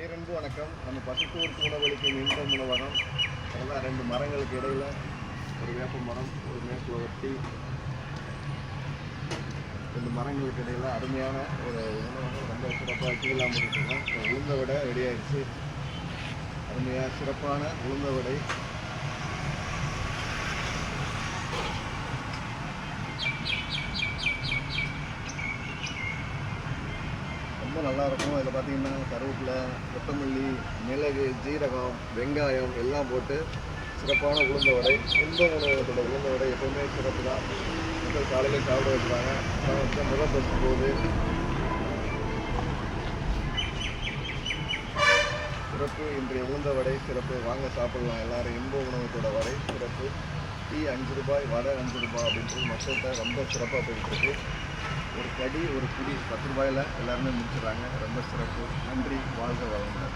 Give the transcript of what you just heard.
பேரன்பு வணக்கம். நம்ம பசுத்தூருக்கு உணவளிக்கும் இன்பம் உணவகம் அதெல்லாம் ரெண்டு மரங்களுக்கு இடையில் ஒரு வேப்ப மரம் ஒரு மேற்குல ஒட்டி ரெண்டு மரங்களுக்கு இடையில் அருமையான ஒரு உணவகம் ரொம்ப சிறப்பாக கீழாம இருக்கோம். உளுந்த விடை ரெடி ஆயிடுச்சு. அருமையாக சிறப்பான உளுந்த வடை. ரொம்ப நல்லாயிருக்கும். இதில் பார்த்தீங்கன்னா கருவேப்பிலை கொத்தமல்லி மிளகு ஜீரகம் வெங்காயம் எல்லாம் போட்டு சிறப்பான உளுந்த வடை. இன்ப உணவகத்தோட உளுந்த வடை எப்பவுமே சிறப்பு தான். மக்கள் காலையில் சாப்பிட வைக்கிறாங்க அப்புறம் வந்து முதல் பஸ் போது சிறப்பு. இன்றைய உளுந்த வடை சிறப்பு. வாங்க சாப்பிடலாம். எல்லாரும் இன்ப உணவகத்தோட வடை சிறப்பு. டீ அஞ்சு ரூபாய் வடை அஞ்சு ரூபாய் அப்படின்றது மக்கள்கிட்ட ரொம்ப சிறப்பாக போயிட்டுருக்கு. ஒரு கடி ஒரு குடி பத்து ரூபாயில் எல்லாருமே முடிச்சுறாங்க ரொம்ப சிறப்பு. நன்றி. வாழ்க வளங்கள்